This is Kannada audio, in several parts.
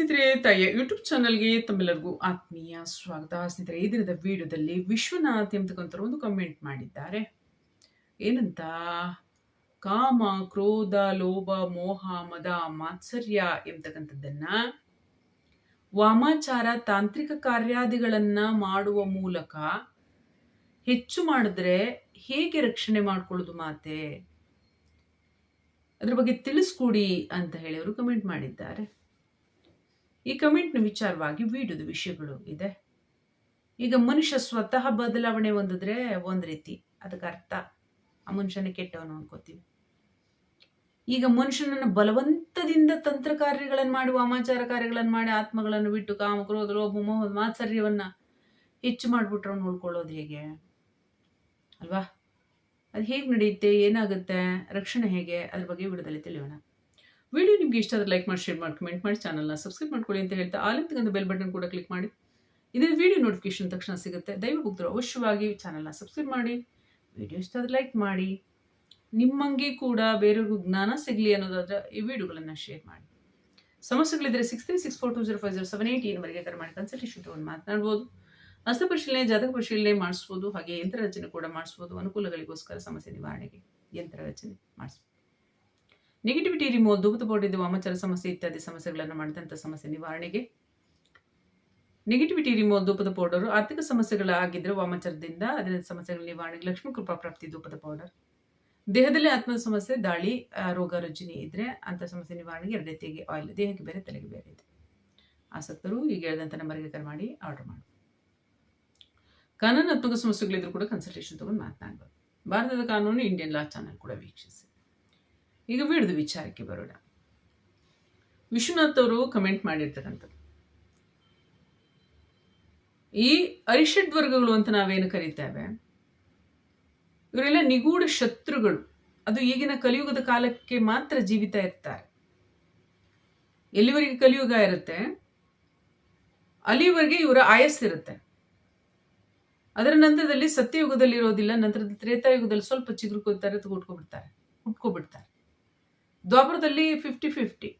ಸ್ನೇಹಿತರೆ, ತಾಯಿಯ ಯೂಟ್ಯೂಬ್ ಚಾನಲ್ಗೆ ತಮ್ಮೆಲ್ಲರಿಗೂ ಆತ್ಮೀಯ ಸ್ವಾಗತ. ಸ್ನೇಹಿತರೆ, ಈ ದಿನದ ವಿಡಿಯೋದಲ್ಲಿ ವಿಶ್ವನಾಥ್ ಎಂಬತಕ್ಕಂಥವ್ರು ಒಂದು ಕಮೆಂಟ್ ಮಾಡಿದ್ದಾರೆ. ಏನಂತ? ಕಾಮ, ಕ್ರೋಧ, ಲೋಭ, ಮೋಹ, ಮದ, ಮಾತ್ಸರ್ಯ ಎಂಬತಕ್ಕಂಥದ್ದನ್ನ ವಾಮಾಚಾರ ತಾಂತ್ರಿಕ ಕಾರ್ಯಾದಿಗಳನ್ನ ಮಾಡುವ ಮೂಲಕ ಹೆಚ್ಚು ಮಾಡಿದ್ರೆ ಹೇಗೆ ರಕ್ಷಣೆ ಮಾಡ್ಕೊಳ್ಳೋದು ಮಾತೆ? ಅದ್ರ ಬಗ್ಗೆ ತಿಳಿಸ್ಕೊಡಿ ಅಂತ ಹೇಳಿ ಅವರು ಕಮೆಂಟ್ ಮಾಡಿದ್ದಾರೆ. ಈ ಕಮೆಂಟ್ನ ವಿಚಾರವಾಗಿ ವಿಡಿಯೋದ ವಿಷಯಗಳು ಇದೆ. ಈಗ ಮನುಷ್ಯ ಸ್ವತಃ ಬದಲಾವಣೆ ಹೊಂದಿದ್ರೆ ಒಂದು ರೀತಿ, ಅದಕ್ಕೆ ಅರ್ಥ. ಆ ಮನುಷ್ಯನ ಕೆಟ್ಟವನು ಅನ್ಕೋತೀವಿ. ಈಗ ಮನುಷ್ಯನನ್ನು ಬಲವಂತದಿಂದ ತಂತ್ರ ಕಾರ್ಯಗಳನ್ನು ಮಾಡಿ ವಾಮಾಚಾರ ಕಾರ್ಯಗಳನ್ನು ಮಾಡಿ, ಆತ್ಮಗಳನ್ನು ಬಿಟ್ಟು ಕಾಮ, ಕ್ರೋಧ, ಲೋಭ, ಮೋಹ, ಮಾತ್ಸರ್ಯವನ್ನು ಹೆಚ್ಚು ಮಾಡಿಬಿಟ್ರೆ ಅವ್ನು ಉಳ್ಕೊಳ್ಳೋದು ಹೇಗೆ? ಅಲ್ವಾ? ಅದು ಹೇಗೆ ನಡೆಯುತ್ತೆ? ಏನಾಗುತ್ತೆ? ರಕ್ಷಣೆ ಹೇಗೆ? ಅದ್ರ ಬಗ್ಗೆ ವಿಡದಲ್ಲಿ ತಿಳಿಯೋಣ. ವಿಡಿಯೋ ನಿಮಗೆ ಇಷ್ಟ ಆದರೆ ಲೈಕ್ ಮಾಡಿ ಶೇರ್ ಮಾಡಿ ಕಮೆಂಟ್ ಮಾಡಿ ಚಾನಲ್ನ ಸಬ್ಸ್ಕ್ರೈಬ್ ಮಾಡ್ಕೊಳ್ಳಿ ಅಂತ ಹೇಳ್ತಾ ಆಲಿಂತಕ್ಕಂಥ ಬೆಲ್ ಬಟನ್ ಕೂಡ ಕ್ಲಿಕ್ ಮಾಡಿ. ಇದೇ ವಿಡಿಯೋ ನೋಟಿಫಿಕೇಶನ್ ತಕ್ಷಣ ಸಿಗುತ್ತೆ. ದಯವಿಟ್ಟು ಅವಶ್ಯವಾಗಿ ಚಾನಲ್ನ ಸಬ್ಸ್ಕ್ರೈಬ್ ಮಾಡಿ ವಿಡಿಯೋ ಇಷ್ಟ ಆದರೆ ಲೈಕ್ ಮಾಡಿ, ನಿಮ್ಮಂಗೆ ಕೂಡ ಬೇರೆಯವ್ರಿಗೂ ಜ್ಞಾನ ಸಿಗಲಿ ಅನ್ನೋದಾದ್ರೆ ಈ ವಿಡಿಯೋಗಳನ್ನು ಶೇರ್ ಮಾಡಿ. ಸಮಸ್ಯೆಗಳಿದ್ದರೆ six three six four two zero five zero seven eight ವರೆಗೆ ಕರೆ ಮಾಡಿ ಕನ್ಸಲ್ಟೇಷನ್ ತೊಗೊಂಡು ಮಾತನಾಡ್ಬೋದು. ಹಸ್ತ ಪರಿಶೀಲನೆ, ಜಾತಕ ಪರಿಶೀಲನೆ ಮಾಡಿಸ್ಬೋದು, ಹಾಗೆ ಯಂತ್ರ ರಚನೆ ಕೂಡ ಮಾಡಿಸ್ಬೋದು, ಅನುಕೂಲಗಳಿಗೋಸ್ಕರ ಸಮಸ್ಯೆ ನಿವಾರಣೆಗೆ ಯಂತ್ರ ರಚನೆ ಮಾಡಿಸ್ಬೋದು. ನೆಗೆಟಿವಿಟಿ ರಿಮೂವ್ ಧೂಪದ ಬೋರ್ಡಿದ್ದು ವಾಮಚಾರ ಸಮಸ್ಯೆ ಇತ್ಯಾದಿ ಸಮಸ್ಯೆಗಳನ್ನು ಮಾಡಿದಂಥ ಸಮಸ್ಯೆ ನಿವಾರಣೆಗೆ. ನೆಗೆಟಿವಿಟಿ ರಿಮೂವ್ ಧೂಪದ ಪೌಡರ್ ಆರ್ಥಿಕ ಸಮಸ್ಯೆಗಳಾಗಿದ್ದರೆ ವಾಮಚರದಿಂದ ಅದರ ಸಮಸ್ಯೆಗಳ ನಿವಾರಣೆಗೆ ಲಕ್ಷ್ಮೀ ಕೃಪಾ ಪ್ರಾಪ್ತಿ, ಧೂಪದ ಪೌಡರ್. ದೇಹದಲ್ಲಿ ಆತ್ಮದ ಸಮಸ್ಯೆ, ದಾಳಿ ರೋಗ, ರುಜಿನಿ ಇದ್ದರೆ ಅಂಥ ಸಮಸ್ಯೆ ನಿವಾರಣೆಗೆ ಎರಡೇ ತೆಗೆ ಆಯಿಲ್ ದೇಹಕ್ಕೆ ಬೇರೆ, ತಲೆಗೆ ಬೇರೆ ಇದೆ. ಆಸಕ್ತರು ಈಗ ಹೇಳಿದಂಥ ನಂಬರ್ಗೆ ಕರೆ ಮಾಡಿ ಆರ್ಡರ್ ಮಾಡಿ. ಕಾನೂನಾತ್ಮಕ ಸಮಸ್ಯೆಗಳಿದ್ರು ಕೂಡ ಕನ್ಸಲ್ಟೇಷನ್ ತೊಗೊಂಡು ಮಾತನಾಡ್ಬೋದು ಭಾರತದ ಕಾನೂನು ಇಂಡಿಯನ್ ಲಾ ಚಾನಲ್ ಕೂಡ ವೀಕ್ಷಿಸಿ. ಈಗ ವಿಡಿದ ವಿಚಾರಕ್ಕೆ ಬರೋಣ. ವಿಶ್ವನಾಥ್ ಅವರು ಕಮೆಂಟ್ ಮಾಡಿರ್ತಕ್ಕಂಥದ್ದು. ಈ ಅರಿಷಡ್ ವರ್ಗಗಳು ಅಂತ ನಾವೇನು ಕರಿತೇವೆ? ಇವರೆಲ್ಲ ನಿಗೂಢ ಶತ್ರುಗಳು. ಅದು ಈಗಿನ ಕಲಿಯುಗದ ಕಾಲಕ್ಕೆ ಮಾತ್ರ ಜೀವಿತ ಇರ್ತಾರೆ. ಎಲ್ಲಿವರೆಗೆ ಕಲಿಯುಗ ಇರುತ್ತೆ? ಅಲ್ಲಿವರೆಗೆ ಇವರ ಆಯಸ್ಸಿರುತ್ತೆ. ಅದರ ನಂತರದಲ್ಲಿ ಸತ್ಯಯುಗದಲ್ಲಿ ಇರೋದಿಲ್ಲ ನಂತರದ ತ್ರೇತಾಯುಗದಲ್ಲಿ ಸ್ವಲ್ಪ ಚಿಗುರುಕೋತಾರೆ ಹುಟ್ಕೊಬಿಡ್ತಾರೆ ಹುಟ್ಕೊಬಿಡ್ತಾರೆ ದ್ವಾಪರದಲ್ಲಿ ಫಿಫ್ಟಿ ಫಿಫ್ಟಿ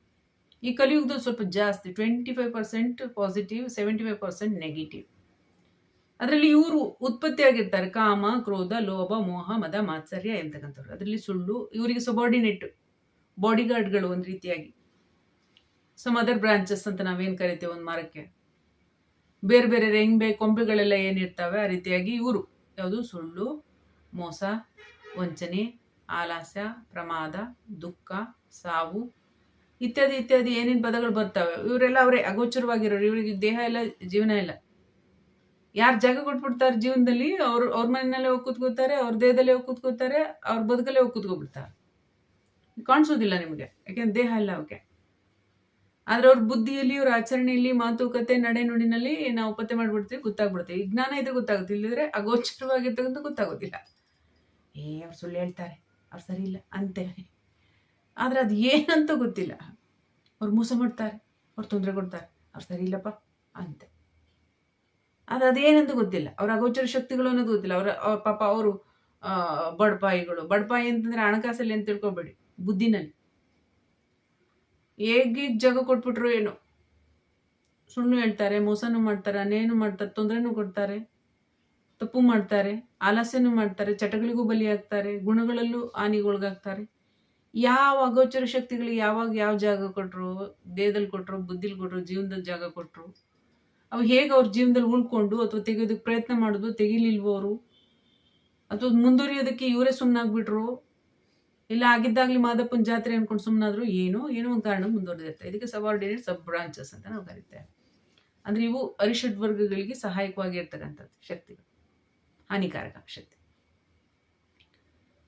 ಈ ಕಲಿಯುಗದಲ್ಲಿ ಸ್ವಲ್ಪ ಜಾಸ್ತಿ twenty five percent positive seventy five percent negative ಅದರಲ್ಲಿ ಇವರು ಉತ್ಪತ್ತಿಯಾಗಿರ್ತಾರೆ, ಕಾಮ, ಕ್ರೋಧ, ಲೋಭ, ಮೋಹ, ಮದ, ಮಾತ್ಸರ್ಯ ಎಂತಕ್ಕಂಥವ್ರು. ಅದರಲ್ಲಿ ಸುಳ್ಳು, ಇವರಿಗೆ ಸಬಾರ್ಡಿನೇಟ್ ಬಾಡಿ ಗಾರ್ಡ್ಗಳು ಒಂದು ರೀತಿಯಾಗಿ. ಸಮ್ ಅದರ್ ಬ್ರಾಂಚಸ್ ಅಂತ ನಾವೇನು ಕರಿತೇವೆ ಒಂದು ಮರಕ್ಕೆ ಬೇರೆ ಬೇರೆ ರೆಂಬೆ ಕೊಂಬೆಗಳೆಲ್ಲ ಏನಿರ್ತವೆ, ಆ ರೀತಿಯಾಗಿ ಇವರು. ಯಾವುದು? ಸುಳ್ಳು, ಮೋಸ, ವಂಚನೆ ಆಲಸ್ಯ, ಪ್ರಮಾದ, ದುಃಖ, ಸಾವು ಇತ್ಯಾದಿ ಇತ್ಯಾದಿ ಏನೇನು ಪದಗಳು ಬರ್ತವೆ. ಇವರೆಲ್ಲ ಅವರೇ ಅಗೋಚರವಾಗಿರೋರು. ಇವರಿಗೆ ದೇಹ ಇಲ್ಲ, ಜೀವನ ಇಲ್ಲ. ಯಾರು ಜಾಗ ಕೊಟ್ಬಿಡ್ತಾರೆ ಜೀವನದಲ್ಲಿ? ಅವ್ರು, ಅವ್ರ ಮನೆಯಲ್ಲೇ ಹೋಗಿ ಕೂತ್ಕೋತಾರೆ ಅವ್ರ ದೇಹದಲ್ಲೇ ಹೋಗಿ ಕೂತ್ಕೋತಾರೆ ಅವ್ರ ಬದುಕಲ್ಲೇ ಹೋಗಿ ಕೂತ್ಕೊಬಿಡ್ತಾರೆ ಕಾಣಿಸೋದಿಲ್ಲ ನಿಮಗೆ. ಯಾಕೆಂದ್ರೆ ದೇಹ ಇಲ್ಲ ಅವಕ್ಕೆ ಆದ್ರೆ ಅವ್ರ ಬುದ್ಧಿಯಲ್ಲಿ, ಅವ್ರ ಆಚರಣೆಯಲ್ಲಿ ಮಾತುಕತೆ ನಡೆ, ನುಡಿನಲ್ಲಿ ನಾವು ಪತ್ತೆ ಮಾಡಿಬಿಡ್ತೀವಿ ಗೊತ್ತಾಗ್ಬಿಡ್ತೀವಿ ಈ ಜ್ಞಾನ ಇದ್ರೆ ಗೊತ್ತಾಗುತ್ತೆ. ಇಲ್ಲದ್ರೆ ಅಗೋಚರವಾಗಿರ್ತಕ್ಕಂಥ ಗೊತ್ತಾಗೋದಿಲ್ಲ. ಏ, ಅವ್ರು ಸುಳ್ಳು ಹೇಳ್ತಾರೆ. ಅವ್ರು ಸರಿ ಇಲ್ಲ ಅಂತೇಳಿ ಆದರೆ ಅದು ಏನಂತ ಗೊತ್ತಿಲ್ಲ. ಅವ್ರು ಮೋಸ ಮಾಡ್ತಾರೆ, ಅವ್ರು ತೊಂದರೆ ಕೊಡ್ತಾರೆ, ಅವ್ರು ಸರಿ ಇಲ್ಲಪ್ಪ ಅಂತೆ. ಅದು ಅದೇನಂತ ಗೊತ್ತಿಲ್ಲ. ಅವ್ರ ಅಗೋಚರ ಶಕ್ತಿಗಳು ಅನ್ನೋದು ಗೊತ್ತಿಲ್ಲ. ಅವರ ಅವ್ರ ಪಾಪ ಅವರು ಬಡಪಾಯಿಗಳು ಬಡಪಾಯಿ ಅಂತಂದ್ರೆ ಹಣಕಾಸಲ್ಲಿ ಅಂತ ತಿಳ್ಕೊಬೇಡಿ, ಬುದ್ಧಿನಲ್ಲಿ. ಹೇಗೆ ಜಾಗ ಕೊಟ್ಬಿಟ್ರು ಏನೋ. ಸುಳ್ಳು ಹೇಳ್ತಾರೆ, ಮೋಸನೂ ಮಾಡ್ತಾರೆ ಅನೇನು ಮಾಡ್ತಾರೆ, ತೊಂದರೆನೂ ಕೊಡ್ತಾರೆ. ತಪ್ಪು ಮಾಡ್ತಾರೆ, ಆಲಸ್ಯನೂ ಮಾಡ್ತಾರೆ, ಚಟಗಳಿಗೂ ಬಲಿಯಾಗ್ತಾರೆ, ಗುಣಗಳಲ್ಲೂ ಹಾನಿಗೊಳಗಾಗ್ತಾರೆ. ಯಾವ ಅಗೋಚರ ಶಕ್ತಿಗಳಿಗೆ ಯಾವಾಗ ಯಾವ ಜಾಗ ಕೊಟ್ಟರು ದೇಹದಲ್ಲಿ ಕೊಟ್ಟರು ಬುದ್ಧಿಲಿ ಕೊಟ್ಟರು ಜೀವನದಲ್ಲಿ ಜಾಗ ಕೊಟ್ಟರು ಅವು ಹೇಗೆ ಅವ್ರ ಜೀವನದಲ್ಲಿ ಉಳ್ಕೊಂಡು ಅಥವಾ ತೆಗೆಯೋದಕ್ಕೆ ಪ್ರಯತ್ನ ಮಾಡೋದು ತೆಗಿಲಿಲ್ವೋ ಅವರು ಅಥವಾ ಮುಂದುವರಿಯೋದಕ್ಕೆ ಇವರೇ ಸುಮ್ಮನಾಗ್ಬಿಟ್ರು ಇಲ್ಲ ಆಗಿದ್ದಾಗಲಿ ಮಾದಪ್ಪನ ಜಾತ್ರೆ ಅನ್ಕೊಂಡು ಸುಮ್ಮನಾದ್ರು ಏನೋ ಏನೋ ಒಂದು ಕಾರಣ ಮುಂದುವರೆದಿರುತ್ತೆ. ಇದಕ್ಕೆ ಸಬಾರ್ಡಿನೇಟ್ ಸಬ್ ಬ್ರಾಂಚಸ್ ಅಂತ ನಾವು ಕರಿತೇವೆ. ಅಂದರೆ ಇವು ಅರಿಷಡ್ ವರ್ಗಗಳಿಗೆ ಸಹಾಯಕವಾಗಿರ್ತಕ್ಕಂಥದ್ದು ಶಕ್ತಿಗಳು. ಹಾನಿಕಾರಕ ಶಕ್ತಿ.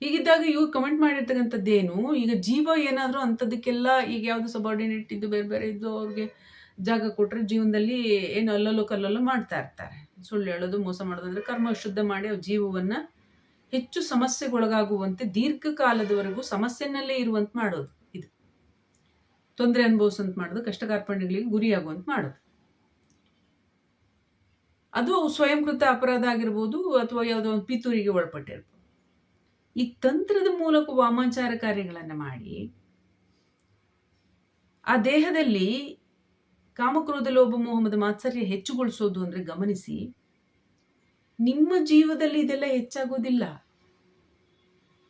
ಹೀಗಿದ್ದಾಗ ಇವು ಕಮೆಂಟ್ ಮಾಡಿರ್ತಕ್ಕಂಥದ್ದೇನು ಈಗ ಜೀವ ಏನಾದರೂ ಅಂಥದಕ್ಕೆಲ್ಲ ಈಗ ಯಾವುದು ಸಬಾರ್ಡಿನೇಟ್ ಇದ್ದು ಬೇರೆ ಬೇರೆ ಇದ್ದು ಅವ್ರಿಗೆ ಜಾಗ ಕೊಟ್ಟರೆ ಜೀವನದಲ್ಲಿ ಏನು ಅಲ್ಲಲ್ಲೋ ಕಲ್ಲಲ್ಲೋ ಮಾಡ್ತಾ ಇರ್ತಾರೆ. ಸುಳ್ಳು ಹೇಳೋದು, ಮೋಸ ಮಾಡೋದು ಅಂದರೆ ಕರ್ಮ ಶುದ್ಧ ಮಾಡಿ ಅವ್ರ ಜೀವವನ್ನು ಹೆಚ್ಚು ಸಮಸ್ಯೆಗೊಳಗಾಗುವಂತೆ ದೀರ್ಘಕಾಲದವರೆಗೂ ಸಮಸ್ಯೆನಲ್ಲೇ ಇರುವಂತ ಮಾಡೋದು ಇದು. ತೊಂದರೆ ಅನುಭವಿಸುವಂತ ಮಾಡೋದು ಕಷ್ಟ ಕಾರ್ಪಣ್ಯಗಳಿಗೆ ಗುರಿಯಾಗುವಂತ ಮಾಡೋದು. ಅದು ಸ್ವಯಂಕೃತ ಅಪರಾಧ ಆಗಿರ್ಬೋದು ಅಥವಾ ಯಾವುದೋ ಒಂದು ಪಿತೂರಿಗೆ ಒಳಪಟ್ಟಿರ್ಬೋದು. ಈ ತಂತ್ರದ ಮೂಲಕ ವಾಮಾಚಾರ ಕಾರ್ಯಗಳನ್ನು ಮಾಡಿ, ಆ ದೇಹದಲ್ಲಿ ಕಾಮಕ್ರೋಧ, ಲೋಭ, ಮೋಹಮದ ಮಾತ್ಸರ್ಯ ಹೆಚ್ಚುಗೊಳಿಸೋದು ಅಂದರೆ ಗಮನಿಸಿ, ನಿಮ್ಮ ಜೀವದಲ್ಲಿ ಇದೆಲ್ಲ ಹೆಚ್ಚಾಗೋದಿಲ್ಲ.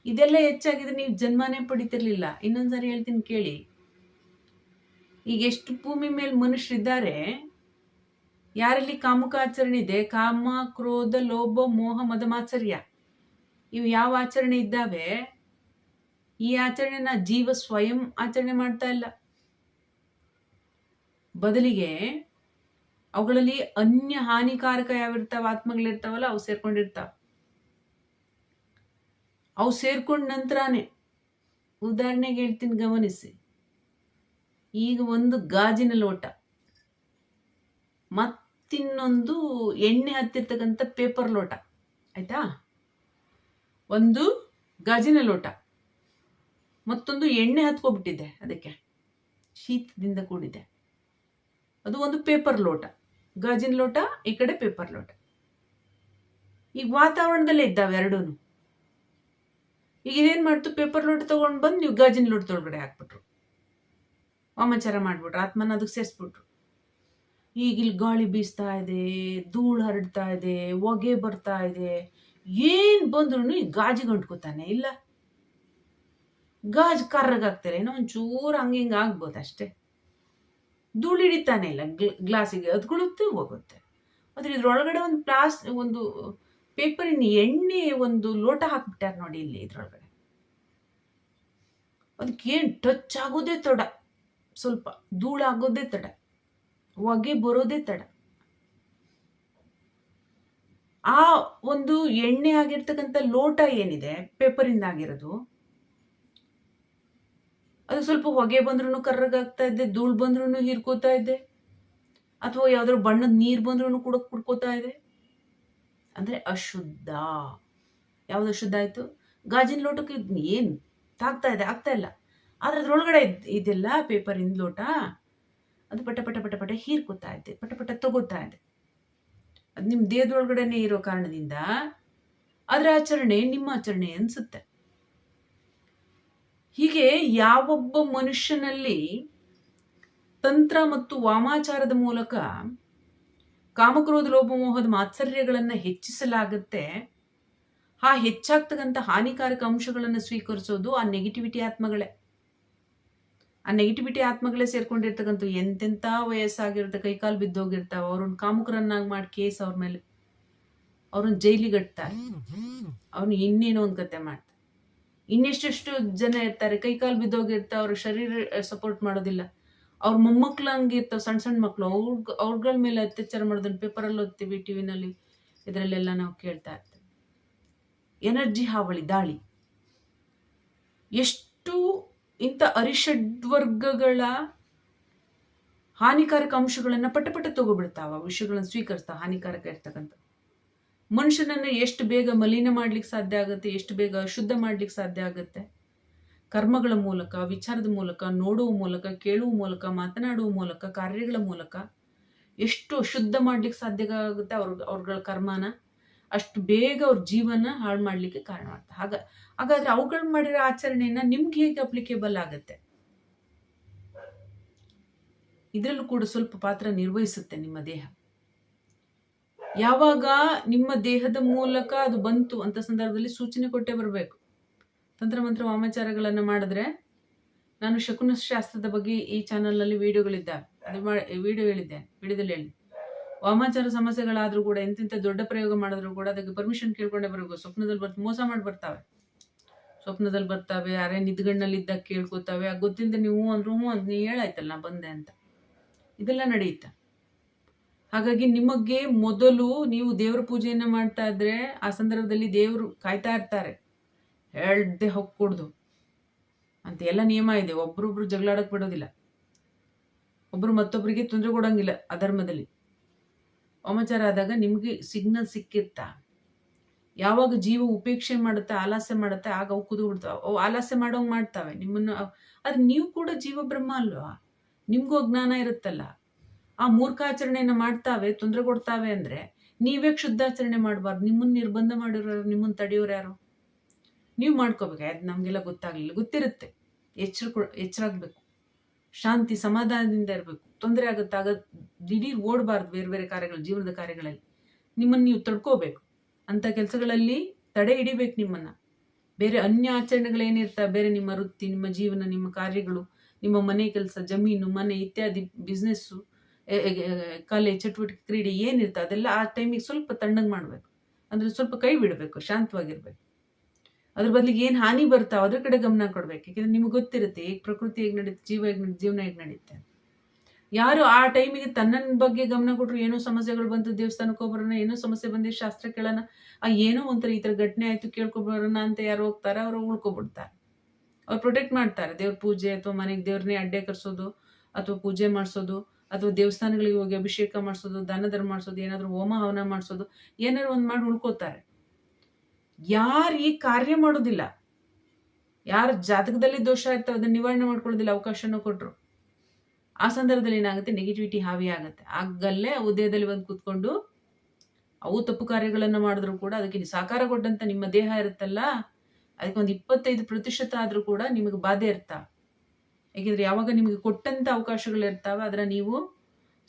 ಇದೆಲ್ಲ ಹೆಚ್ಚಾಗಿದ್ರೆ ನೀವು ಜನ್ಮನೇ ಪಡಿತಿರ್ಲಿಲ್ಲ. ಇನ್ನೊಂದ್ಸಾರಿ ಹೇಳ್ತೀನಿ ಕೇಳಿ. ಈಗ ಎಷ್ಟು ಭೂಮಿ ಮೇಲೆ ಮನುಷ್ಯರಿದ್ದಾರೆ ಯಾರಲ್ಲಿ ಕಾಮುಕ ಆಚರಣೆ ಇದೆ? ಕಾಮ, ಕ್ರೋಧ, ಲೋಭ, ಮೋಹ, ಮದಮಾಚರ್ಯ. ಇವು ಯಾವ ಆಚರಣೆ ಇದ್ದಾವೆ? ಈ ಆಚರಣೆನ ಜೀವ ಸ್ವಯಂ ಆಚರಣೆ ಮಾಡ್ತಾ ಇಲ್ಲ. ಬದಲಿಗೆ ಅವುಗಳಲ್ಲಿ ಅನ್ಯ ಹಾನಿಕಾರಕ ಯಾವಿರ್ತಾವ? ಆತ್ಮಗಳಿರ್ತಾವಲ್ಲ, ಅವು ಸೇರ್ಕೊಂಡಿರ್ತಾವ. ಅವು ಸೇರ್ಕೊಂಡ ನಂತರನೇ. ಉದಾಹರಣೆಗೆ ಹೇಳ್ತೀನಿ, ಗಮನಿಸಿ. ಈಗ ಒಂದು ಗಾಜಿನ ಲೋಟ. ಮತ್ತಿನ್ನೊಂದು ಎಣ್ಣೆ ಹತ್ತಿರ್ತಕ್ಕಂಥ ಪೇಪರ್ ಲೋಟ, ಆಯಿತಾ? ಒಂದು ಗಾಜಿನ ಲೋಟ, ಮತ್ತೊಂದು ಎಣ್ಣೆ ಹತ್ಕೊಬಿಟ್ಟಿದೆ ಅದಕ್ಕೆ, ಶೀತದಿಂದ ಕೂಡಿದೆ. ಅದು ಒಂದು ಪೇಪರ್ ಲೋಟ, ಗಾಜಿನ ಲೋಟ, ಈ ಕಡೆ ಪೇಪರ್ ಲೋಟ. ಈಗ ವಾತಾವರಣದಲ್ಲೇ ಇದ್ದಾವೆ ಎರಡೂ ಈಗ ಇದೇನು ಮಾಡ್ತು ಪೇಪರ್ ಲೋಟ ತೊಗೊಂಡು ಬಂದು ನೀವು ಗಾಜಿನ ಲೋಟದೊಳಗಡೆ ಹಾಕ್ಬಿಟ್ರು. ವಾಮಾಚಾರ ಮಾಡ್ಬಿಟ್ರು, ಆತ್ಮನ ಅದಕ್ಕೆ ಸೇರಿಸ್ಬಿಟ್ರು. ಈಗ ಇಲ್ಲಿ ಗಾಳಿ ಬೀಸ್ತಾ ಇದೆ, ಧೂಳು ಹರಡ್ತಾ ಇದೆ, ಹೊಗೆ ಬರ್ತಾ ಇದೆ. ಏನು ಬಂದ್ರು ಈ ಗಾಜಿಗೆ ಅಂಟ್ಕೋತಾನೆ ಇಲ್ಲ. ಗಾಜ್ ಕರ್ರಗಾಗ್ತಾರೆ, ಏನೋ ಒಂಚೂರು ಹಂಗೆ ಹಿಂಗೆ ಆಗ್ಬೋದು ಅಷ್ಟೇ. ಧೂಳು ಹಿಡಿತಾನೆ ಇಲ್ಲ ಗ್ಲಾಸಿಗೆ. ಅದ್ಕೊಳ್ಳುತ್ತೆ ಹೋಗುತ್ತೆ. ಆದರೆ ಇದ್ರೊಳಗಡೆ ಒಂದು ಪ್ಲಾಸ್, ಒಂದು ಪೇಪರಿನ ಎಣ್ಣೆ ಒಂದು ಲೋಟ ಹಾಕ್ಬಿಟ್ಟಾರೆ ನೋಡಿ ಇಲ್ಲಿ ಇದ್ರೊಳಗಡೆ. ಅದಕ್ಕೇನು ಟಚ್ ಆಗೋದೇ ತಡ. ಸ್ವಲ್ಪ ಧೂಳಾಗೋದೇ ತಡ. ಹೊಗೆ ಬರೋದೇ ತಡ. ಆ ಒಂದು ಎಣ್ಣೆ ಆಗಿರ್ತಕ್ಕಂಥ ಲೋಟ ಏನಿದೆ, ಪೇಪರಿಂದ ಆಗಿರೋದು, ಅದು ಸ್ವಲ್ಪ ಹೊಗೆ ಬಂದ್ರೂ ಕರ್ರಗಾಗ್ತಾ ಇದೆ, ಧೂಳು ಬಂದ್ರೂ ಹೀರ್ಕೋತಾ ಇದೆ, ಅಥವಾ ಯಾವ್ದಾದ್ರು ಬಣ್ಣದ ನೀರು ಬಂದ್ರೂ ಕೂಡ ಕುಡ್ಕೋತಾ ಇದೆ. ಅಂದ್ರೆ ಅಶುದ್ಧ. ಯಾವ್ದು ಅಶುದ್ಧ ಆಯ್ತು? ಗಾಜಿನ ಲೋಟಕ್ಕೆ ಏನು ತಾಗ್ತಾ ಇದೆ, ಆಗ್ತಾ ಇಲ್ಲ. ಆದ್ರೆ ಅದ್ರೊಳಗಡೆ ಇದೆಲ್ಲ ಪೇಪರಿಂದ ಲೋಟ. ಅದು ಪಟ ಪಟ ಪಟ ಪಟ ಹೀರ್ಕೋತಾ ಇದೆ, ಪಟ ಪಟ ತಗೋತಾ ಇದೆ. ಅದು ನಿಮ್ಮ ದೇಹದೊಳಗಡೆನೆ ಇರೋ ಕಾರಣದಿಂದ ಅದರ ಆಚರಣೆ ನಿಮ್ಮ ಆಚರಣೆ ಅನಿಸುತ್ತೆ. ಹೀಗೆ ಯಾವೊಬ್ಬ ಮನುಷ್ಯನಲ್ಲಿ ತಂತ್ರ ಮತ್ತು ವಾಮಾಚಾರದ ಮೂಲಕ ಕಾಮಕ್ರೋಧ ಲೋಭಮೋಹದ ಮಾತ್ಸರ್ಯಗಳನ್ನು ಹೆಚ್ಚಿಸಲಾಗುತ್ತೆ. ಆ ಹೆಚ್ಚಾಗ್ತಕ್ಕಂಥ ಹಾನಿಕಾರಕ ಅಂಶಗಳನ್ನು ಸ್ವೀಕರಿಸೋದು ಆ ನೆಗೆಟಿವಿಟಿ ಆತ್ಮಗಳೇ. ಆ ನೆಗೆಟಿವಿಟಿ ಆತ್ಮಗಳೇ ಸೇರ್ಕೊಂಡಿರ್ತಕ್ಕಂಥ ಎಂತೆಂಥ ವಯಸ್ಸಾಗಿರುತ್ತೆ, ಕೈಕಾಲು ಬಿದ್ದೋಗಿರ್ತಾವೆ, ಅವ್ರನ್ನ ಕಾಮುಕರನ್ನಾಗಿ ಮಾಡಿ ಕೇಸ್ ಅವ್ರ ಮೇಲೆ. ಅವ್ರನ್ನ ಜೈಲಿಗೆ ಅವ್ರನ್ನ ಇನ್ನೇನೋ ಒಂದು ಕತೆ ಮಾಡ್ತಾರೆ. ಇನ್ನೆಷ್ಟೆಷ್ಟು ಜನ ಇರ್ತಾರೆ, ಕೈಕಾಲು ಬಿದ್ದೋಗಿರ್ತಾವ ಅವ್ರ ಶರೀರ ಸಪೋರ್ಟ್ ಮಾಡೋದಿಲ್ಲ. ಅವ್ರ ಮೊಮ್ಮಕ್ಳು ಹಂಗೆ ಇರ್ತಾವ ಸಣ್ಣ ಸಣ್ಣ ಮಕ್ಕಳು ಅವ್ರ ಅವ್ರಗಳ ಮೇಲೆ ಅತ್ಯಾಚಾರ ಮಾಡೋದನ್ನ ಪೇಪರಲ್ಲಿ ಓದ್ತೀವಿ ಟಿ ವಿನಲ್ಲಿ ಇದರಲ್ಲೆಲ್ಲ ನಾವು ಕೇಳ್ತಾ ಇರ್ತೀವಿ. ಎನರ್ಜಿ ಹಾವಳಿ, ದಾಳಿ. ಎಷ್ಟು ಇಂಥ ಅರಿಷಡ್ವರ್ಗಗಳ ಹಾನಿಕಾರಕ ಅಂಶಗಳನ್ನು ಪಟ ತಗೋಬಿಡ್ತಾವ ವಿಷಯಗಳನ್ನು ಸ್ವೀಕರಿಸ್ತಾವ, ಹಾನಿಕಾರಕ ಇರ್ತಕ್ಕಂಥ. ಮನುಷ್ಯನನ್ನು ಎಷ್ಟು ಬೇಗ ಮಲಿನ ಮಾಡ್ಲಿಕ್ಕೆ ಸಾಧ್ಯ ಆಗುತ್ತೆ, ಎಷ್ಟು ಬೇಗ ಅಶುದ್ಧ ಮಾಡ್ಲಿಕ್ಕೆ ಸಾಧ್ಯ ಆಗುತ್ತೆ? ಕರ್ಮಗಳ ಮೂಲಕ, ವಿಚಾರದ ಮೂಲಕ, ನೋಡುವ ಮೂಲಕ, ಕೇಳುವ ಮೂಲಕ, ಮಾತನಾಡುವ ಮೂಲಕ, ಕಾರ್ಯಗಳ ಮೂಲಕ ಎಷ್ಟು ಅಶುದ್ಧ ಮಾಡ್ಲಿಕ್ಕೆ ಸಾಧ್ಯ ಆಗುತ್ತೆ ಅವ್ರ ಅವ್ರಗಳ ಕರ್ಮನ? ಅಷ್ಟು ಬೇಗ ಅವ್ರ ಜೀವನ ಹಾಳು ಮಾಡಲಿಕ್ಕೆ ಕಾರಣ ಹಾಗ ಹಾಗಾದ್ರೆ ಅವುಗಳು ಮಾಡಿರೋ ಆಚರಣೆಯನ್ನ ನಿಮ್ಗೆ ಹೇಗೆ ಅಪ್ಲಿಕೇಬಲ್ ಆಗುತ್ತೆ? ಇದರಲ್ಲೂ ಕೂಡ ಸ್ವಲ್ಪ ಪಾತ್ರ ನಿರ್ವಹಿಸುತ್ತೆ ನಿಮ್ಮ ದೇಹ. ಯಾವಾಗ ನಿಮ್ಮ ದೇಹದ ಮೂಲಕ ಅದು ಬಂತು ಅಂತ ಸಂದರ್ಭದಲ್ಲಿ ಸೂಚನೆ ಕೊಟ್ಟೆ ಬರಬೇಕು. ತಂತ್ರಮಂತ್ರ ವಾಮಾಚಾರಗಳನ್ನು ಮಾಡಿದ್ರೆ ನಾನು ಶಕುನ ಶಾಸ್ತ್ರದ ಬಗ್ಗೆ ಈ ಚಾನಲ್ನಲ್ಲಿ ವಿಡಿಯೋಗಳಿದ್ದಾವೆ. ಅದು ವಿಡಿಯೋ ಹೇಳಿದ್ದೆ, ವಿಡಿಯೋದಲ್ಲಿ ಹೇಳಿ ವಾಮಾಚಾರ ಸಮಸ್ಯೆಗಳಾದರೂ ಕೂಡ ಎಂತೆಂಥ ದೊಡ್ಡ ಪ್ರಯೋಗ ಮಾಡಿದ್ರು ಕೂಡ ಅದಕ್ಕೆ ಪರ್ಮಿಷನ್ ಕೇಳ್ಕೊಂಡೇ ಬರಬೇಕು. ಸ್ವಪ್ನದಲ್ಲಿ ಬರ್ತ, ಮೋಸ ಮಾಡಿ ಬರ್ತಾವೆ. ಸ್ವಪ್ನದಲ್ಲಿ ಬರ್ತಾವೆ ಯಾರೇ ನಿದ್ಗಣ್ಣಲ್ಲಿ ಇದ್ದಾಗ ಕೇಳ್ಕೊತಾವೆ, ಆ ಗೊತ್ತಿಂದ ನೀವು ಅಂದ್ರು ಹ್ಞೂ ಅಂತ ನೀ ಹೇಳಾಯ್ತಲ್ಲ, ನಾ ಬಂದೆ ಅಂತ. ಇದೆಲ್ಲ ನಡೆಯುತ್ತೆ. ಹಾಗಾಗಿ ನಿಮಗೆ ಮೊದಲು ನೀವು ದೇವರ ಪೂಜೆಯನ್ನು ಮಾಡ್ತಾ ಇದ್ರೆ ಆ ಸಂದರ್ಭದಲ್ಲಿ ದೇವರು ಕಾಯ್ತಾ ಇರ್ತಾರೆ. ಹೇಳ್ದೆ ಹೊಕ್ಕೊಡ್ದು. ಅಂತ ಎಲ್ಲ ನಿಯಮ ಇದೆ. ಒಬ್ರೊಬ್ರು ಜಗಳಾಡಕ್ ಬಿಡೋದಿಲ್ಲ. ಒಬ್ರು ಮತ್ತೊಬ್ಬರಿಗೆ ತೊಂದರೆ ಕೊಡೋಂಗಿಲ್ಲ ಅಧರ್ಮದಲ್ಲಿ ವಾಮಾಚಾರ ಆದಾಗ ನಿಮಗೆ ಸಿಗ್ನಲ್ ಸಿಕ್ಕಿರ್ತಾ ಯಾವಾಗ ಜೀವ ಉಪೇಕ್ಷೆ ಮಾಡುತ್ತೆ, ಆಲಸ್ಯ ಮಾಡುತ್ತೆ, ಆಗ ಅವು ಕುದು ಬಿಡ್ತಾವೆ. ಅವು ಆಲಸ್ಯ ಮಾಡೋಂಗ್ ಮಾಡ್ತಾವೆ. ನಿಮ್ಮನ್ನು ಆದ್ರೆ ನೀವು ಕೂಡ ಜೀವ ಬ್ರಹ್ಮ ಅಲ್ವಾ? ನಿಮ್ಗೂ ಅಜ್ಞಾನ ಇರುತ್ತಲ್ಲ. ಆ ಮೂರ್ಖಾಚರಣೆಯನ್ನು ಮಾಡ್ತಾವೆ ತೊಂದರೆ ಕೊಡ್ತಾವೆ ಅಂದ್ರೆ ನೀವೇ ಶುದ್ಧಾಚರಣೆ ಮಾಡಬಾರ್ದು. ನಿಮ್ಮನ್ನ ನಿರ್ಬಂಧ ಮಾಡಿರೋರು, ನಿಮ್ಮನ್ನು ತಡೆಯೋರು ಯಾರು? ನೀವು ಮಾಡ್ಕೋಬೇಕು. ಅದು ನಮಗೆಲ್ಲ ಗೊತ್ತಾಗ್ಲಿಲ್ಲ. ಗೊತ್ತಿರುತ್ತೆ. ಎಚ್ಚರ ಎಚ್ಚರಾಗಬೇಕು ಶಾಂತಿ, ಸಮಾಧಾನದಿಂದ ಇರಬೇಕು. ತೊಂದರೆ ಆಗುತ್ತೆ ಆಗ ದಿಢೀರ್ ಓಡಬಾರ್ದು ಬೇರೆ ಬೇರೆ ಕಾರ್ಯಗಳು, ಜೀವನದ ಕಾರ್ಯಗಳಲ್ಲಿ. ನಿಮ್ಮನ್ನು ನೀವು ತಡ್ಕೋಬೇಕು. ಅಂಥ ಕೆಲಸಗಳಲ್ಲಿ ತಡೆ ಹಿಡಿಬೇಕು ನಿಮ್ಮನ್ನು. ಬೇರೆ ಅನ್ಯ ಆಚರಣೆಗಳೇನಿರ್ತಾವೆ ಬೇರೆ ನಿಮ್ಮ ವೃತ್ತಿ, ನಿಮ್ಮ ಜೀವನ, ನಿಮ್ಮ ಕಾರ್ಯಗಳು, ನಿಮ್ಮ ಮನೆ ಕೆಲಸ, ಜಮೀನು, ಮನೆ ಇತ್ಯಾದಿ ಬಿಸ್ನೆಸ್ಸು ಕಲೆ ಚಟುವಟಿಕೆ, ಕ್ರೀಡೆ ಏನಿರ್ತದೆ ಅದೆಲ್ಲ ಆ ಟೈಮಿಗೆ ಸ್ವಲ್ಪ ತಣ್ಣಗೆ ಮಾಡಬೇಕು. ಅಂದರೆ ಸ್ವಲ್ಪ ಕೈ ಬಿಡಬೇಕು, ಶಾಂತವಾಗಿರ್ಬೇಕು. ಅದ್ರ ಬದಲಿಗೆ ಏನು ಹಾನಿ ಬರ್ತಾವೆ ಅದ್ರ ಕಡೆ ಗಮನ ಕೊಡಬೇಕು. ಯಾಕೆಂದ್ರೆ ನಿಮ್ಗೆ ಗೊತ್ತಿರುತ್ತೆ, ಹೇಗೆ ಪ್ರಕೃತಿ ಹೇಗೆ ನಡೀತೆ, ಜೀವ ಹೇಗೆ ಜೀವನ ಹೇಗೆ ನಡೀತೆ ಯಾರು ಆ ಟೈಮಿಗೆ ತನ್ನ ಬಗ್ಗೆ ಗಮನ ಕೊಟ್ಟರು ಏನೋ ಸಮಸ್ಯೆಗಳು ಬಂತು, ದೇವಸ್ಥಾನಕ್ಕೆ ಹೋಗ್ಬರೋಣ, ಏನೋ ಸಮಸ್ಯೆ ಬಂದು, ಶಾಸ್ತ್ರ ಕೇಳೋಣ, ಆ ಏನೋ ಒಂಥರ ಈ ಥರ ಘಟನೆ ಆಯಿತು, ಕೇಳ್ಕೊಬರೋಣ ಅಂತ ಯಾರು ಹೋಗ್ತಾರೆ, ಅವರು ಉಳ್ಕೊಬಿಡ್ತಾರೆ. ಅವ್ರು ಪ್ರೊಟೆಕ್ಟ್ ಮಾಡ್ತಾರೆ, ದೇವ್ರ ಪೂಜೆ ಅಥವಾ ಮನೆಗೆ ದೇವ್ರನ್ನೇ ಅಡ್ಡೆ ಕರೆಸೋದು ಅಥವಾ ಪೂಜೆ ಮಾಡಿಸೋದು ಅಥವಾ ದೇವಸ್ಥಾನಗಳಿಗೆ ಹೋಗಿ ಅಭಿಷೇಕ ಮಾಡಿಸೋದು, ದಾನ ಧರ್ಮ ಮಾಡಿಸೋದು, ಏನಾದರೂ ಹೋಮ ಹವನ ಮಾಡಿಸೋದು, ಏನಾದ್ರು ಒಂದು ಮಾಡಿ ಉಳ್ಕೋತಾರೆ. ಯಾರು ಈ ಕಾರ್ಯ ಮಾಡೋದಿಲ್ಲ. ಯಾರ ಜಾತಕದಲ್ಲಿ ದೋಷ ಇರ್ತವೆ, ಅದನ್ನ ನಿವಾರಣೆ ಮಾಡ್ಕೊಳ್ಳೋದಿಲ್ಲ, ಅವಕಾಶನೂ ಕೊಟ್ಟರು ಆ ಸಂದರ್ಭದಲ್ಲಿ ಏನಾಗುತ್ತೆ? ನೆಗೆಟಿವಿಟಿ ಹಾವಿ ಆಗುತ್ತೆ. ಆಗಲ್ಲೇ ಅವು ದೇಹದಲ್ಲಿ ಬಂದು ಕೂತ್ಕೊಂಡು ಅವು ತಪ್ಪು ಕಾರ್ಯಗಳನ್ನು ಮಾಡಿದ್ರು ಕೂಡ ಅದಕ್ಕೆ ಸಾಕಾರ ಕೊಟ್ಟಂತ ನಿಮ್ಮ ದೇಹ ಇರುತ್ತಲ್ಲ, ಅದಕ್ಕೆ ಒಂದು ಇಪ್ಪತ್ತೈದು ಪ್ರತಿಶತ ಆದರೂ ಕೂಡ ನಿಮಗೆ ಬಾಧೆ ಇರ್ತಾ. ಏಕೆಂದರೆ ಯಾವಾಗ ನಿಮಗೆ ಕೊಟ್ಟಂತ ಅವಕಾಶಗಳು ಇರ್ತಾವೆ ಅದರ ನೀವು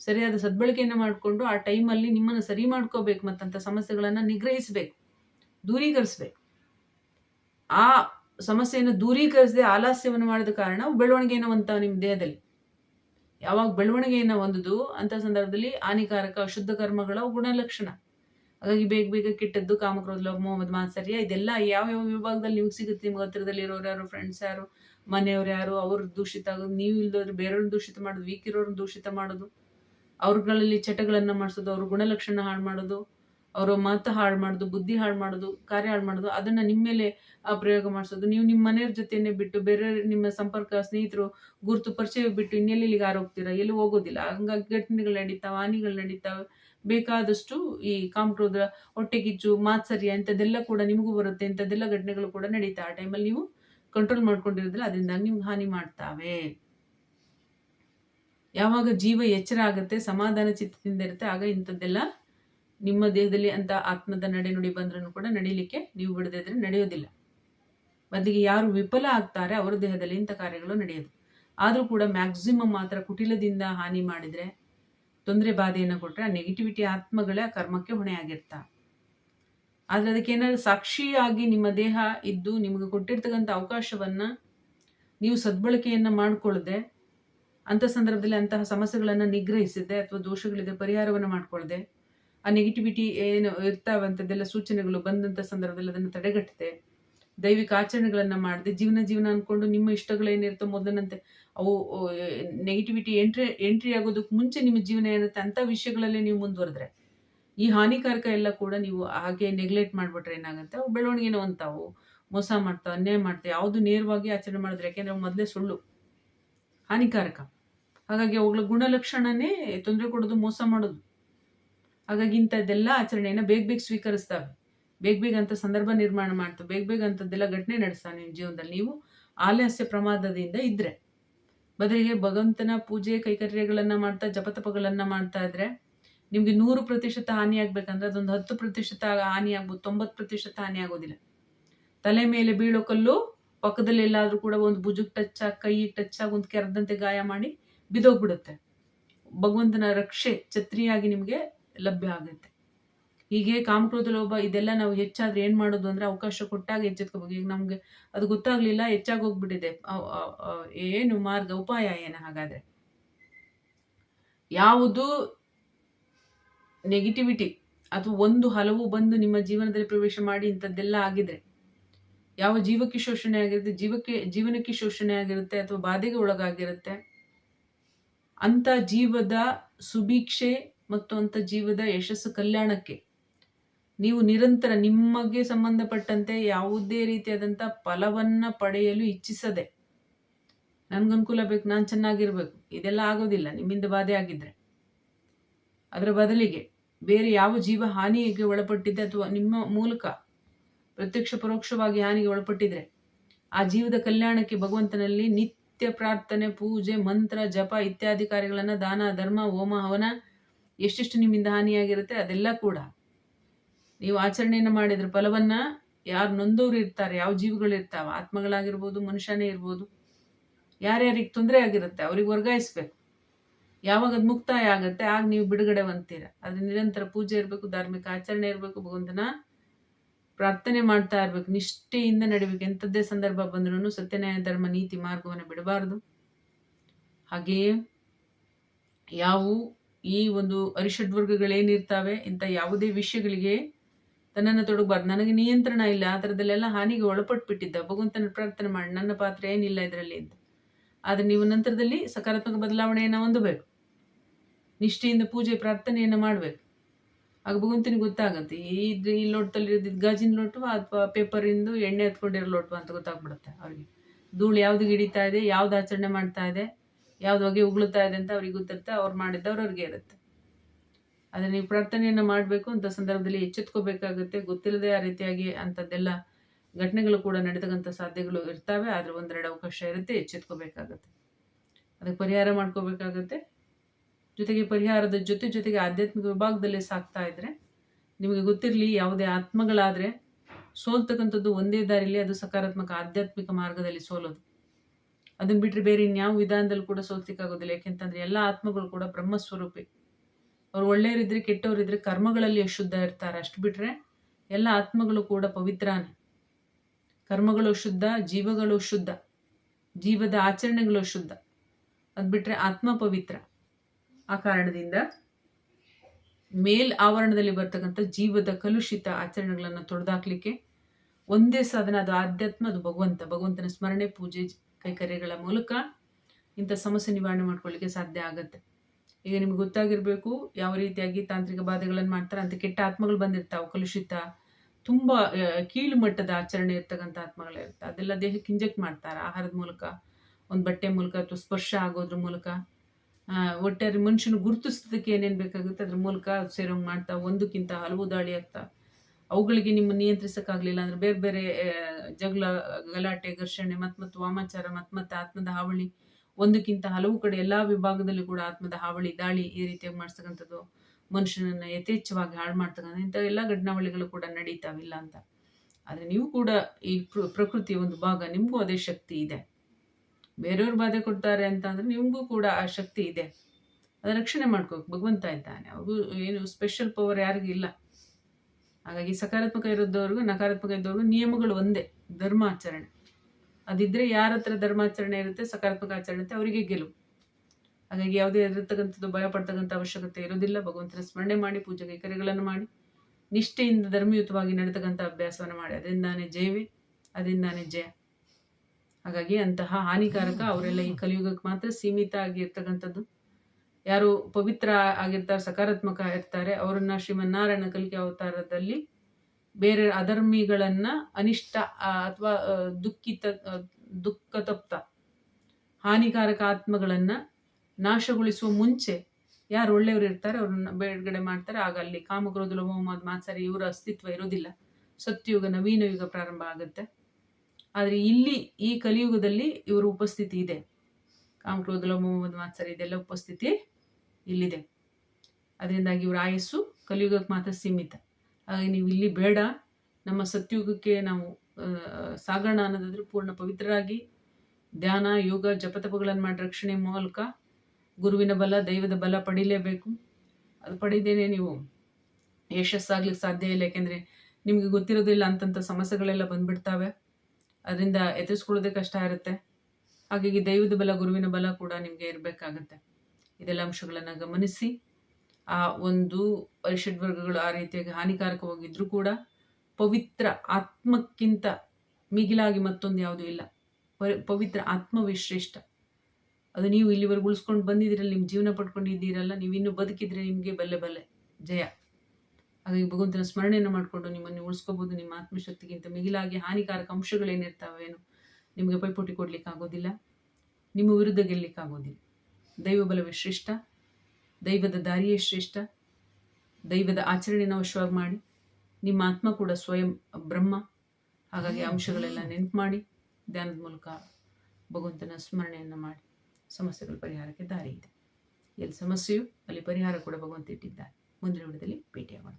ಸರಿಯಾದ ಸದ್ಬಳಕೆಯನ್ನು ಮಾಡಿಕೊಂಡು ಆ ಟೈಮಲ್ಲಿ ನಿಮ್ಮನ್ನು ಸರಿ ಮಾಡ್ಕೋಬೇಕು ಮತ್ತಂಥ ಸಮಸ್ಯೆಗಳನ್ನು ನಿಗ್ರಹಿಸಬೇಕು. ದೂರೀಕರಿಸ್ಬೇಕು. ಆ ಸಮಸ್ಯೆಯನ್ನು ದೂರೀಕರಿಸದೆ ಆಲಸ್ಯವನ್ನು ಮಾಡಿದ ಕಾರಣ ಬೆಳವಣಿಗೆ ನಿಮ್ಮ ದೇಹದಲ್ಲಿ. ಯಾವಾಗ ಬೆಳವಣಿಗೆಯನ್ನು ಹೊಂದುದು ಅಂತ ಸಂದರ್ಭದಲ್ಲಿ ಹಾನಿಕಾರಕ ಅಶುದ್ಧ ಕರ್ಮಗಳ ಗುಣಲಕ್ಷಣ. ಹಾಗಾಗಿ ಬೇಗ ಬೇಗ ಕೆಟ್ಟದ್ದು, ಕಾಮಕ್ರೋಧ ಲೋಭ ಮೊಹಮ್ಮದ್ ಮಾತ್ಸರ್ಯ, ಇದೆಲ್ಲ ಯಾವ ಯಾವ ವಿಭಾಗದಲ್ಲಿ ನಿಮ್ಗೆ ಸಿಗುತ್ತೆ? ನಿಮ್ಗೆ ಹತ್ತಿರದಲ್ಲಿ ಇರೋರು ಯಾರು? ಫ್ರೆಂಡ್ಸ್ ಯಾರು? ಮನೆಯವ್ರು ಯಾರು? ಅವ್ರು ದೂಷಿತ ಆಗೋದು, ನೀವು ಇಲ್ದೋದ್ರೆ ಬೇರೆಯವ್ರನ್ನ ದೂಷಿತ ಮಾಡೋದು, ವೀಕ್ ಇರೋರನ್ನ ದೂಷಿತ ಮಾಡೋದು, ಅವ್ರಗಳಲ್ಲಿ ಚಟಗಳನ್ನು ಮಾಡಿಸೋದು, ಅವ್ರ ಗುಣಲಕ್ಷಣ ಹಾಳು ಮಾಡೋದು ಅವರ ಮಾತು ಹಾಳು ಮಾಡೋದು, ಬುದ್ಧಿ ಹಾಳು ಮಾಡೋದು, ಕಾರ್ಯ ಹಾಳು ಮಾಡೋದು, ಅದನ್ನ ನಿಮ್ಮ ಮೇಲೆ ಪ್ರಯೋಗ ಮಾಡಿಸೋದು. ನೀವು ನಿಮ್ಮ ಮನೆಯವ್ರ ಜೊತೆನೆ ಬಿಟ್ಟು ಬೇರೆ ನಿಮ್ಮ ಸಂಪರ್ಕ ಸ್ನೇಹಿತರು ಗುರುತು ಪರಿಚಯ ಬಿಟ್ಟು ಇನ್ನೆಲ್ಲಿ ಹೋಗ್ತೀರಾ? ಎಲ್ಲೂ ಹೋಗೋದಿಲ್ಲ. ಹಂಗಾಗಿ ಘಟನೆಗಳು ನಡೀತಾವೆ ಹಾನಿಗಳು ನಡೀತಾವೆ ಬೇಕಾದಷ್ಟು ಈ ಕಾಮಕ್ರೋಧ ಹೊಟ್ಟೆಗಿಚ್ಚು ಮಾತ್ಸರ್ಯ ಇಂಥದ್ದೆಲ್ಲ ಕೂಡ ನಿಮಗೂ ಬರುತ್ತೆ. ಇಂಥದ್ದೆಲ್ಲ ಘಟನೆಗಳು ಕೂಡ ನಡೀತಾ. ಆ ಟೈಮಲ್ಲಿ ನೀವು ಕಂಟ್ರೋಲ್ ಮಾಡ್ಕೊಂಡಿರೋದಿಲ್ಲ ಅದರಿಂದ ನಿಮ್ಗೆ ಹಾನಿ ಮಾಡ್ತಾವೆ. ಯಾವಾಗ ಜೀವ ಎಚ್ಚರ ಆಗುತ್ತೆ, ಸಮಾಧಾನ ಚಿತ್ತದಿಂದ ಇರುತ್ತೆ, ಆಗ ಇಂಥದ್ದೆಲ್ಲ ನಿಮ್ಮ ದೇಹದಲ್ಲಿ ಅಂತ ಆತ್ಮದ ನಡೆ ನುಡಿ ಬಂದ್ರೂ ಕೂಡ ನಡೀಲಿಕ್ಕೆ ನೀವು ಬಿಡದೇ ಇದ್ರೆ ನಡೆಯೋದಿಲ್ಲ. ಬದಲಿಗೆ ಯಾರು ವಿಫಲ ಆಗ್ತಾರೆ ಅವರ ದೇಹದಲ್ಲಿ ಇಂಥ ಕಾರ್ಯಗಳು ನಡೆಯೋದು. ಆದರೂ ಕೂಡ ಮ್ಯಾಕ್ಸಿಮಮ್ ಮಾತ್ರ ಕುಟಿಲದಿಂದ ಹಾನಿ ಮಾಡಿದರೆ, ತೊಂದರೆ ಬಾಧೆಯನ್ನು ಕೊಟ್ಟರೆ ಆ ನೆಗೆಟಿವಿಟಿ ಆತ್ಮಗಳ ಕರ್ಮಕ್ಕೆ ಹೊಣೆ ಆಗಿರ್ತಾ ಆದರೆ ಅದಕ್ಕೆ ಏನಾದ್ರು ಸಾಕ್ಷಿಯಾಗಿ ನಿಮ್ಮ ದೇಹ ಇದ್ದು ನಿಮಗೆ ಕೊಟ್ಟಿರ್ತಕ್ಕಂಥ ಅವಕಾಶವನ್ನು ನೀವು ಸದ್ಬಳಕೆಯನ್ನು ಮಾಡಿಕೊಳ್ಳದೆ ಅಂಥ ಸಂದರ್ಭದಲ್ಲಿ ಅಂತಹ ಸಮಸ್ಯೆಗಳನ್ನು ನಿಗ್ರಹಿಸಿದ್ದೆ ಅಥವಾ ದೋಷಗಳಿದೆ ಪರಿಹಾರವನ್ನು ಮಾಡ್ಕೊಳ್ಳದೆ ಆ ನೆಗೆಟಿವಿಟಿ ಏನು ಇರ್ತಾವಂಥದ್ದೆಲ್ಲ ಸೂಚನೆಗಳು ಬಂದಂಥ ಸಂದರ್ಭದಲ್ಲಿ ಅದನ್ನು ತಡೆಗಟ್ಟದೆ ದೈವಿಕ ಆಚರಣೆಗಳನ್ನು ಮಾಡಿದೆ, ಜೀವನ ಜೀವನ ಅಂದ್ಕೊಂಡು ನಿಮ್ಮ ಇಷ್ಟಗಳೇನಿರ್ತೋ ಮೊದಲನಂತೆ ಅವು ನೆಗೆಟಿವಿಟಿ ಎಂಟ್ರಿ ಎಂಟ್ರಿ ಆಗೋದಕ್ಕೆ ಮುಂಚೆ ನಿಮ್ಮ ಜೀವನ ಏನಿರುತ್ತೆ ಅಂಥ ವಿಷಯಗಳಲ್ಲೇ ನೀವು ಮುಂದುವರೆದ್ರೆ. ಈ ಹಾನಿಕಾರಕ ಎಲ್ಲ ಕೂಡ ನೀವು ಹಾಗೆ ನೆಗ್ಲೆಕ್ಟ್ ಮಾಡಿಬಿಟ್ರೆ ಏನಾಗುತ್ತೆ? ಅವು ಬೆಳವಣಿಗೆನೋ ಅಂತಾವು. ಮೋಸ ಮಾಡ್ತಾವೆ, ಅನ್ಯಾಯ ಮಾಡ್ತಾವೆ, ಯಾವುದು ನೇರವಾಗಿ ಆಚರಣೆ ಮಾಡಿದ್ರೆ, ಯಾಕೆಂದ್ರೆ ಅವು ಮೊದಲೇ ಸುಳ್ಳು. ಹಾನಿಕಾರಕ. ಹಾಗಾಗಿ ಅವುಗಳ ಗುಣಲಕ್ಷಣನೇ ತೊಂದರೆ ಕೊಡೋದು, ಮೋಸ ಮಾಡೋದು. ಹಾಗಾಗಿ ಇಂಥದ್ದೆಲ್ಲ ಆಚರಣೆಯನ್ನು ಬೇಗ ಬೇಗ ಸ್ವೀಕರಿಸ್ತಾವೆ. ಬೇಗ ಬೇಗ ಅಂತ ಸಂದರ್ಭ ನಿರ್ಮಾಣ ಮಾಡ್ತಾವೆ. ಬೇಗ ಬೇಗ ಅಂಥದ್ದೆಲ್ಲ ಘಟನೆ ನಡೆಸ್ತಾವೆ ನಿಮ್ಮ ಜೀವನದಲ್ಲಿ. ನೀವು ಆಲಸ್ಯ ಪ್ರಮಾದದಿಂದ ಇದ್ರೆ. ಬದಲಿಗೆ ಭಗವಂತನ ಪೂಜೆ, ಕೈಕರ್ಯಗಳನ್ನು ಮಾಡ್ತಾ, ಜಪತಪಗಳನ್ನು ಮಾಡ್ತಾ ಇದ್ರೆ ನಿಮಗೆ ನೂರು ಪ್ರತಿಶತ ಹಾನಿ ಆಗ್ಬೇಕಂದ್ರೆ ಅದೊಂದು ಹತ್ತು ಪ್ರತಿಶತ ಹಾನಿ ಆಗ್ಬೋದು, ತೊಂಬತ್ತು ಪ್ರತಿಶತ ಹಾನಿ ಆಗೋದಿಲ್ಲ. ತಲೆ ಮೇಲೆ ಬೀಳೋ ಕಲ್ಲು ಪಕ್ಕದಲ್ಲಿ ಎಲ್ಲಾದ್ರೂ ಕೂಡ ಒಂದು ಭುಜಕ್ಕೆ ಟಚ್ ಆಗಿ, ಕೈ ಟಚ್ ಆಗಿ ಒಂದು ಕೆರೆದಂತೆ ಗಾಯ ಮಾಡಿ ಬಿದೋಗ್ಬಿಡುತ್ತೆ ಭಗವಂತನ ರಕ್ಷೆ ಛತ್ರಿಯಾಗಿ ನಿಮಗೆ ಲಭ್ಯ ಆಗುತ್ತೆ. ಹೀಗೆ ಕಾಮಕ್ರೋಧ ಲೋಭ ಇದೆಲ್ಲ ನಾವು ಹೆಚ್ಚಾದ್ರೆ ಏನು ಮಾಡೋದು ಅಂದರೆ ಅವಕಾಶ ಕೊಟ್ಟಾಗ ಎಚ್ಚೆತ್ಕೋಬೇಕು ಈಗ ನಮಗೆ ಅದು ಗೊತ್ತಾಗ್ಲಿಲ್ಲ ಹೆಚ್ಚಾಗಿ ಹೋಗ್ಬಿಟ್ಟಿದೆ ಏನು ಮಾರ್ಗ, ಉಪಾಯ ಏನು ಹಾಗಾದ್ರೆ? ಯಾವುದು ನೆಗೆಟಿವಿಟಿ ಅಥವಾ ಒಂದು ಹಲವು ಬಂದು ನಿಮ್ಮ ಜೀವನದಲ್ಲಿ ಪ್ರವೇಶ ಮಾಡಿ ಇಂಥದ್ದೆಲ್ಲ ಆಗಿದ್ರೆ, ಯಾವ ಜೀವಕ್ಕೆ ಶೋಷಣೆ ಆಗಿರುತ್ತೆ, ಜೀವಕ್ಕೆ, ಜೀವನಕ್ಕೆ ಶೋಷಣೆ ಆಗಿರುತ್ತೆ ಅಥವಾ ಬಾಧೆಗೆ ಒಳಗಾಗಿರುತ್ತೆ ಅಂತ ಜೀವದ ಸುಭೀಕ್ಷೆ ಮತ್ತು ಅಂತ ಜೀವದ ಯಶಸ್ಸು ಕಲ್ಯಾಣಕ್ಕೆ. ನೀವು ನಿರಂತರ ನಿಮಗೆ ಸಂಬಂಧಪಟ್ಟಂತೆ ಯಾವುದೇ ರೀತಿಯಾದಂಥ ಫಲವನ್ನು ಪಡೆಯಲು ಇಚ್ಛಿಸದೆ. ನನಗನುಕೂಲ ಬೇಕು, ನಾನು ಚೆನ್ನಾಗಿರ್ಬೇಕು. ಇದೆಲ್ಲ ಆಗೋದಿಲ್ಲ, ನಿಮ್ಮಿಂದ ಬಾಧೆ ಆಗಿದ್ರೆ. ಅದರ ಬದಲಿಗೆ ಬೇರೆ ಯಾವ ಜೀವ ಹಾನಿಗೆ ಒಳಪಟ್ಟಿದ್ದೆ ಅಥವಾ ನಿಮ್ಮ ಮೂಲಕ ಪ್ರತ್ಯಕ್ಷ ಪರೋಕ್ಷವಾಗಿ ಹಾನಿಗೆ ಒಳಪಟ್ಟಿದ್ರೆ, ಆ ಜೀವದ ಕಲ್ಯಾಣಕ್ಕೆ ಭಗವಂತನಲ್ಲಿ ನಿತ್ಯ ಪ್ರಾರ್ಥನೆ, ಪೂಜೆ, ಮಂತ್ರ, ಜಪ ಇತ್ಯಾದಿ ಕಾರ್ಯಗಳನ್ನು ದಾನ, ಧರ್ಮ, ಹೋಮ, ಹವನ ಎಷ್ಟೆಷ್ಟು ನಿಮ್ಮಿಂದ ಹಾನಿಯಾಗಿರುತ್ತೆ ಅದೆಲ್ಲ ಕೂಡ. ನೀವು ಆಚರಣೆಯನ್ನು ಮಾಡಿದ್ರೆ ಫಲವನ್ನ ಯಾರು ನೊಂದವರು ಇರ್ತಾರೆ, ಯಾವ ಜೀವಿಗಳು ಇರ್ತಾವ, ಆತ್ಮಗಳಾಗಿರ್ಬೋದು, ಮನುಷ್ಯನೇ ಇರ್ಬೋದು, ಯಾರ್ಯಾರಿಗೆ ತೊಂದರೆ ಆಗಿರುತ್ತೆ ಅವ್ರಿಗೆ ವರ್ಗಾಯಿಸ್ಬೇಕು. ಯಾವಾಗ ಅದು ಮುಕ್ತಾಯ ಆಗುತ್ತೆ ಆಗ ನೀವು ಬಿಡುಗಡೆ ಹೊಂತೀರ ಅದ್ರ ನಿರಂತರ ಪೂಜೆ ಇರಬೇಕು, ಧಾರ್ಮಿಕ ಆಚರಣೆ ಇರಬೇಕು, ಭಗವಂತನ ಪ್ರಾರ್ಥನೆ ಮಾಡ್ತಾ ಇರಬೇಕು. ನಿಷ್ಠೆಯಿಂದ ನಡಿಬೇಕು. ಎಂಥದ್ದೇ ಸಂದರ್ಭ ಬಂದ್ರೂ ಸತ್ಯನ್ಯಾಯ ಧರ್ಮ ನೀತಿ ಮಾರ್ಗವನ್ನು ಬಿಡಬಾರದು. ಹಾಗೆಯೇ ಯಾವು ಈ ಒಂದು ಅರಿಷಡ್ವರ್ಗಗಳೇನಿರ್ತಾವೆ ಇಂಥ ಯಾವುದೇ ವಿಷಯಗಳಿಗೆ ತನ್ನನ್ನು ತೊಡಗಬಾರ್ದು. ನನಗೆ ನಿಯಂತ್ರಣ ಇಲ್ಲ, ಆ ಥರದಲ್ಲೆಲ್ಲ ಹಾನಿಗೆ ಒಳಪಟ್ಬಿಟ್ಟಿದ್ದ. ಭಗವಂತನ ಪ್ರಾರ್ಥನೆ ಮಾಡಿ, ನನ್ನ ಪಾತ್ರ ಏನಿಲ್ಲ ಇದರಲ್ಲಿ ಅಂತ. ಆದರೆ ನೀವು ನಂತರದಲ್ಲಿ ಸಕಾರಾತ್ಮಕ ಬದಲಾವಣೆಯನ್ನು ಹೊಂದಬೇಕು. ನಿಷ್ಠೆಯಿಂದ ಪೂಜೆ, ಪ್ರಾರ್ಥನೆಯನ್ನು ಮಾಡಬೇಕು. ಆಗ ಭಗವಂತನಿಗೆ ಗೊತ್ತಾಗುತ್ತೆ, ಈ ಲೋಟದಲ್ಲಿ ಇರೋದು ಗಾಜಿನ ಲೋಟು ಅಥವಾ ಪೇಪರಿಂದು ಎಣ್ಣೆ ಹತ್ಕೊಂಡಿರೋ ಲೋಟವಾ ಅಂತ ಗೊತ್ತಾಗ್ಬಿಡುತ್ತೆ ಅವ್ರಿಗೆ. ಧೂಳು ಯಾವ್ದು ಹಿಡಿತಾ ಇದೆ, ಯಾವ್ದು ಆಚರಣೆ ಮಾಡ್ತಾ ಇದೆ ಯಾವ್ದು ಹೊಗೆ ಉಗುಳುತ್ತಾ ಇದೆ ಅಂತ ಅವ್ರಿಗೆ ಗೊತ್ತಿರುತ್ತೆ, ಅವ್ರು ಮಾಡಿದ್ದವ್ರು ಅವ್ರಿಗೆ ಇರುತ್ತೆ. ಆದರೆ ನೀವು ಪ್ರಾರ್ಥನೆಯನ್ನು ಮಾಡಬೇಕು ಅಂತ ಸಂದರ್ಭದಲ್ಲಿ ಎಚ್ಚೆತ್ಕೋಬೇಕಾಗುತ್ತೆ. ಗೊತ್ತಿಲ್ಲದೆ ಆ ರೀತಿಯಾಗಿ ಅಂಥದ್ದೆಲ್ಲ ಘಟನೆಗಳು ಕೂಡ ನಡೆತಕ್ಕಂಥ ಸಾಧ್ಯಗಳು ಇರ್ತವೆ. ಆದರೆ ಒಂದೆರಡು ಅವಕಾಶ ಇರುತ್ತೆ, ಎಚ್ಚೆತ್ಕೋಬೇಕಾಗುತ್ತೆ. ಅದಕ್ಕೆ ಪರಿಹಾರ ಮಾಡ್ಕೋಬೇಕಾಗತ್ತೆ. ಜೊತೆಗೆ ಪರಿಹಾರದ ಜೊತೆ ಜೊತೆಗೆ ಆಧ್ಯಾತ್ಮಿಕ ವಿಭಾಗದಲ್ಲಿ ಸಾಕ್ತಾ ಇದ್ದರೆ ನಿಮಗೆ ಗೊತ್ತಿರಲಿ, ಯಾವುದೇ ಆತ್ಮಗಳಾದರೆ ಸೋಲ್ತಕ್ಕಂಥದ್ದು ಒಂದೇ ದಾರಿಲಿ ಅದು ಸಕಾರಾತ್ಮಕ ಆಧ್ಯಾತ್ಮಿಕ ಮಾರ್ಗದಲ್ಲಿ ಸೋಲೋದು. ಅದನ್ನ ಬಿಟ್ಟರೆ ಬೇರೆ ಇನ್ಯಾವ ವಿಧಾನದಲ್ಲಿ ಕೂಡ ಸೋಲ್ತಿಕ್ಕಾಗೋದಿಲ್ಲ ಯಾಕೆಂತಂದ್ರೆ ಎಲ್ಲ ಆತ್ಮಗಳು ಕೂಡ ಬ್ರಹ್ಮಸ್ವರೂಪಿ. ಅವ್ರು ಒಳ್ಳೆಯವರಿದ್ರೆ ಕೆಟ್ಟವರಿದ್ರೆ ಕರ್ಮಗಳಲ್ಲಿ ಅಶುದ್ಧ ಇರ್ತಾರೆ. ಅಷ್ಟು ಬಿಟ್ರೆ ಎಲ್ಲ ಆತ್ಮಗಳು ಕೂಡ ಪವಿತ್ರಾನೆ. ಕರ್ಮಗಳು ಶುದ್ಧ, ಜೀವಗಳು ಶುದ್ಧ, ಜೀವದ ಆಚರಣೆಗಳು ಶುದ್ಧ. ಅದು ಬಿಟ್ಟರೆ ಆತ್ಮ ಪವಿತ್ರ. ಆ ಕಾರಣದಿಂದ ಮೇಲ್ ಆವರಣದಲ್ಲಿ ಬರ್ತಕ್ಕಂಥ ಜೀವದ ಕಲುಷಿತ ಆಚರಣೆಗಳನ್ನು ತೊಡೆದಾಕ್ಲಿಕ್ಕೆ ಒಂದೇ ಸಾಧನ ಅದು ಆಧ್ಯಾತ್ಮ, ಅದು ಭಗವಂತ. ಭಗವಂತನ ಸ್ಮರಣೆ, ಪೂಜೆ ಕೈಕರ್ಯಗಳ ಮೂಲಕ ಇಂಥ ಸಮಸ್ಯೆ ನಿವಾರಣೆ ಮಾಡ್ಕೊಳ್ಳಿಕ್ಕೆ ಸಾಧ್ಯ ಆಗುತ್ತೆ. ಈಗ ನಿಮ್ಗೆ ಗೊತ್ತಾಗಿರಬೇಕು ಯಾವ ರೀತಿಯಾಗಿ ತಾಂತ್ರಿಕ ಬಾಧೆಗಳನ್ನು ಮಾಡ್ತಾರೆ ಅಂತ ಕೆಟ್ಟ ಆತ್ಮಗಳು ಬಂದಿರ್ತಾವೆ, ಕಲುಷಿತ, ತುಂಬ ಕೀಳು ಮಟ್ಟದ ಆಚರಣೆ ಇರ್ತಕ್ಕಂಥ ಆತ್ಮಗಳಿರುತ್ತೆ ಅದೆಲ್ಲ ದೇಹಕ್ಕೆ ಇಂಜೆಕ್ಟ್ ಮಾಡ್ತಾರೆ ಆಹಾರದ ಮೂಲಕ, ಒಂದು ಬಟ್ಟೆ ಮೂಲಕ ಅಥವಾ ಸ್ಪರ್ಶ ಆಗೋದ್ರ ಮೂಲಕ. ಒಟ್ಟಾರೆ ಮನುಷ್ಯನ ಗುರುತಿಸೋದಕ್ಕೆ ಏನೇನು ಬೇಕಾಗುತ್ತೆ ಅದ್ರ ಮೂಲಕ ಸೇರೋಂಗ್ ಮಾಡ್ತಾ ಒಂದಕ್ಕಿಂತ ಹಲವು ದಾಳಿ ಆಗ್ತಾ ಅವುಗಳಿಗೆ ನಿಮ್ಮ ನಿಯಂತ್ರಿಸೋಕ್ಕಾಗಲಿಲ್ಲ ಅಂದರೆ ಬೇರೆ ಬೇರೆ ಜಗಳ, ಗಲಾಟೆ, ಘರ್ಷಣೆ ಮತ್ತು ಮತ್ತು ವಾಮಾಚಾರ ಮತ್ತು ಮತ್ತೆ ಆತ್ಮದ ಹಾವಳಿ, ಒಂದಕ್ಕಿಂತ ಹಲವು ಕಡೆ ಎಲ್ಲ ವಿಭಾಗದಲ್ಲಿ ಕೂಡ ಆತ್ಮದ ಹಾವಳಿ, ದಾಳಿ ಈ ರೀತಿಯಾಗಿ ಮಾಡಿಸ್ತಕ್ಕಂಥದ್ದು ಮನುಷ್ಯನನ್ನು ಯಥೇಚ್ಛವಾಗಿ ಹಾಳು ಮಾಡ್ತಕ್ಕಂಥ ಇಂಥ ಎಲ್ಲ ಘಟನಾವಳಿಗಳು ಕೂಡ ನಡೀತಾವಿಲ್ಲ ಅಂತ. ಆದರೆ ನೀವು ಕೂಡ ಈ ಪ್ರಕೃತಿಯ ಒಂದು ಭಾಗ, ನಿಮಗೂ ಅದೇ ಶಕ್ತಿ ಇದೆ. ಬೇರೆಯವ್ರು ಬಾಧೆ ಕೊಡ್ತಾರೆ ಅಂತ ಅಂದರೆ ನಿಮಗೂ ಕೂಡ ಆ ಶಕ್ತಿ ಇದೆ. ಅದು ರಕ್ಷಣೆ ಮಾಡ್ಕೋಬೇಕು ಭಗವಂತ ಇದ್ದಾನೆ. ಅವ್ರಿಗೂ ಏನು ಸ್ಪೆಷಲ್ ಪವರ್ ಯಾರಿಗೂ ಇಲ್ಲ. ಹಾಗಾಗಿ ಸಕಾರಾತ್ಮಕ ಇರೋದವ್ರಿಗೂ ನಕಾರಾತ್ಮಕ ಇದ್ದವ್ರಿಗೂ ನಿಯಮಗಳು ಒಂದೇ ಧರ್ಮಾಚರಣೆ ಅದಿದ್ರೆ ಯಾರ ಹತ್ರ ಧರ್ಮಾಚರಣೆ ಇರುತ್ತೆ, ಸಕಾರಾತ್ಮಕ ಆಚರಣೆ ಇರುತ್ತೆ, ಅವರಿಗೆ ಗೆಲುವು. ಹಾಗಾಗಿ ಯಾವುದೇ ಇರತಕ್ಕಂಥದ್ದು ಭಯ ಪಡ್ತಕ್ಕಂಥ ಅವಶ್ಯಕತೆ ಇರೋದಿಲ್ಲ ಭಗವಂತನ ಸ್ಮರಣೆ ಮಾಡಿ, ಪೂಜೆ ಕೈಕರ್ಯಗಳನ್ನು ಮಾಡಿ, ನಿಷ್ಠೆಯಿಂದ ಧರ್ಮಯುತವಾಗಿ ನಡೆತಕ್ಕಂಥ ಅಭ್ಯಾಸವನ್ನು ಮಾಡಿ. ಅದರಿಂದಾನೇ ಜಯವೇ ಅದರಿಂದಾನೇ ಜಯ. ಹಾಗಾಗಿ ಅಂತಹ ಹಾನಿಕಾರಕ ಅವರೆಲ್ಲ ಈ ಕಲಿಯುಗಕ್ಕೆ ಮಾತ್ರ ಸೀಮಿತ ಆಗಿರ್ತಕ್ಕಂಥದ್ದು. ಯಾರು ಪವಿತ್ರ ಆಗಿರ್ತಾರೆ, ಸಕಾರಾತ್ಮಕ ಇರ್ತಾರೆ, ಅವರನ್ನ ಶ್ರೀಮನ್ನಾರಾಯಣ ಕಲಿಕೆ ಅವತಾರದಲ್ಲಿ ಬೇರೆ ಅಧರ್ಮಿಗಳನ್ನ ಅನಿಷ್ಟ ಅಥವಾ ದುಃಖಿತ ದುಃಖ ತಪ್ತ ಹಾನಿಕಾರಕ ಆತ್ಮಗಳನ್ನ ನಾಶಗೊಳಿಸುವ ಮುಂಚೆ ಯಾರು ಒಳ್ಳೆಯವರು ಇರ್ತಾರೆ, ಅವ್ರನ್ನ ಬಿಡುಗಡೆ ಮಾಡ್ತಾರೆ. ಆಗ ಅಲ್ಲಿ ಕಾಮಕ್ರೋಧ ಮೊಹಮ್ಮದ್ ಮಾತ್ಸರಿ ಇವರ ಅಸ್ತಿತ್ವ ಇರೋದಿಲ್ಲ. ಸತ್ಯಯುಗ ನವೀನ ಯುಗ ಪ್ರಾರಂಭ ಆಗುತ್ತೆ. ಆದರೆ ಇಲ್ಲಿ ಈ ಕಲಿಯುಗದಲ್ಲಿ ಇವರ ಉಪಸ್ಥಿತಿ ಇದೆ. ಕಾಮಕ್ರೋಧ ಮೊಹಮ್ಮದ್ ಮಾತ್ಸರಿ ಇದೆಲ್ಲ ಉಪಸ್ಥಿತಿ ಇಲ್ಲಿದೆ. ಅದರಿಂದಾಗಿ ಇವರ ಆಯಸ್ಸು ಕಲಿಯುಗಕ್ಕೆ ಮಾತ್ರ ಸೀಮಿತ. ಹಾಗೆ ನೀವು ಇಲ್ಲಿ ಬೇಡ. ನಮ್ಮ ಸತ್ಯುಗಕ್ಕೆ ನಾವು ಸಾಗರಣ ಅನ್ನೋದಾದ್ರೆ ಪೂರ್ಣ ಪವಿತ್ರರಾಗಿ. ಧ್ಯಾನ, ಯೋಗ, ಜಪತಪಗಳನ್ನು ಮಾಡಿ ರಕ್ಷಣೆ ಮೂಲಕ ಗುರುವಿನ ಬಲ, ದೈವದ ಬಲ ಪಡೀಲೇಬೇಕು. ಅದು ಪಡೆದೇನೆ ನೀವು ಯಶಸ್ಸಾಗ್ಲಿಕ್ಕೆ ಸಾಧ್ಯ ಇಲ್ಲ. ಯಾಕೆಂದರೆ ನಿಮಗೆ ಗೊತ್ತಿರೋದಿಲ್ಲ ಅಂತಂಥ ಸಮಸ್ಯೆಗಳೆಲ್ಲ ಬಂದ್ಬಿಡ್ತಾವೆ. ಅದರಿಂದ ಎದುರಿಸ್ಕೊಳ್ಳೋದೇ ಕಷ್ಟ ಇರುತ್ತೆ. ಹಾಗಾಗಿ ದೈವದ ಬಲ, ಗುರುವಿನ ಬಲ ಕೂಡ ನಿಮಗೆ ಇರಬೇಕಾಗತ್ತೆ. ಇದೆಲ್ಲ ಅಂಶಗಳನ್ನು ಗಮನಿಸಿ. ಆ ಒಂದು ಪರಿಷಡ್ ವರ್ಗಗಳು ಆ ರೀತಿಯಾಗಿ ಹಾನಿಕಾರಕವಾಗಿದ್ದರೂ ಕೂಡ ಪವಿತ್ರ ಆತ್ಮಕ್ಕಿಂತ ಮಿಗಿಲಾಗಿ ಮತ್ತೊಂದು ಯಾವುದೂ ಇಲ್ಲ. ಪವಿತ್ರ ಆತ್ಮವೇ ಶ್ರೇಷ್ಠ ಅದು ನೀವು ಇಲ್ಲಿವರೆಗೂ ಉಳಿಸ್ಕೊಂಡು ಬಂದಿದ್ದೀರಲ್ಲ, ನಿಮ್ಮ ಜೀವನ ಪಡ್ಕೊಂಡಿದ್ದೀರಲ್ಲ ನೀವು ಇನ್ನೂ ಬದುಕಿದ್ರೆ ನಿಮಗೆ ಬಲ್ಲೆ ಬಲ್ಲೆ ಜಯ. ಹಾಗಾಗಿ ಭಗವಂತನ ಸ್ಮರಣೆಯನ್ನು ಮಾಡಿಕೊಂಡು ನಿಮ್ಮನ್ನು ಉಳಿಸ್ಕೋಬೋದು, ನಿಮ್ಮ ಆತ್ಮಶಕ್ತಿಗಿಂತ ಮಿಗಿಲಾಗಿ ಹಾನಿಕಾರಕ ಅಂಶಗಳೇನಿರ್ತಾವೇನು ನಿಮಗೆ ಪೈಪೋಟಿ ಕೊಡ್ಲಿಕ್ಕೆ ಆಗೋದಿಲ್ಲ ನಿಮ್ಮ ವಿರುದ್ಧ ಗೆಲ್ಲಲಿಕ್ಕೆ ಆಗೋದಿಲ್ಲ ದೈವ ಬಲವೇ ಶ್ರೇಷ್ಠ ದೈವದ ದಾರಿಯೇ ಶ್ರೇಷ್ಠ, ದೈವದ ಆಚರಣೆನ ವಶವಾಗಿ ಮಾಡಿ, ನಿಮ್ಮ ಆತ್ಮ ಕೂಡ ಸ್ವಯಂ ಬ್ರಹ್ಮ. ಹಾಗಾಗಿ ಅಂಶಗಳೆಲ್ಲ ನೆನಪು ಮಾಡಿ, ಧ್ಯಾನದ ಮೂಲಕ ಭಗವಂತನ ಸ್ಮರಣೆಯನ್ನು ಮಾಡಿ, ಸಮಸ್ಯೆಗಳ ಪರಿಹಾರಕ್ಕೆ ದಾರಿ ಇದೆ ಎಲ್ಲಿ ಸಮಸ್ಯೆಯು, ಅಲ್ಲಿ ಪರಿಹಾರ ಕೂಡ ಭಗವಂತ ಇಟ್ಟಿದ್ದಾರೆ. ಮುಂದಿನ ವಿಡದಲ್ಲಿ ಭೇಟಿಯಾಗೋಣ.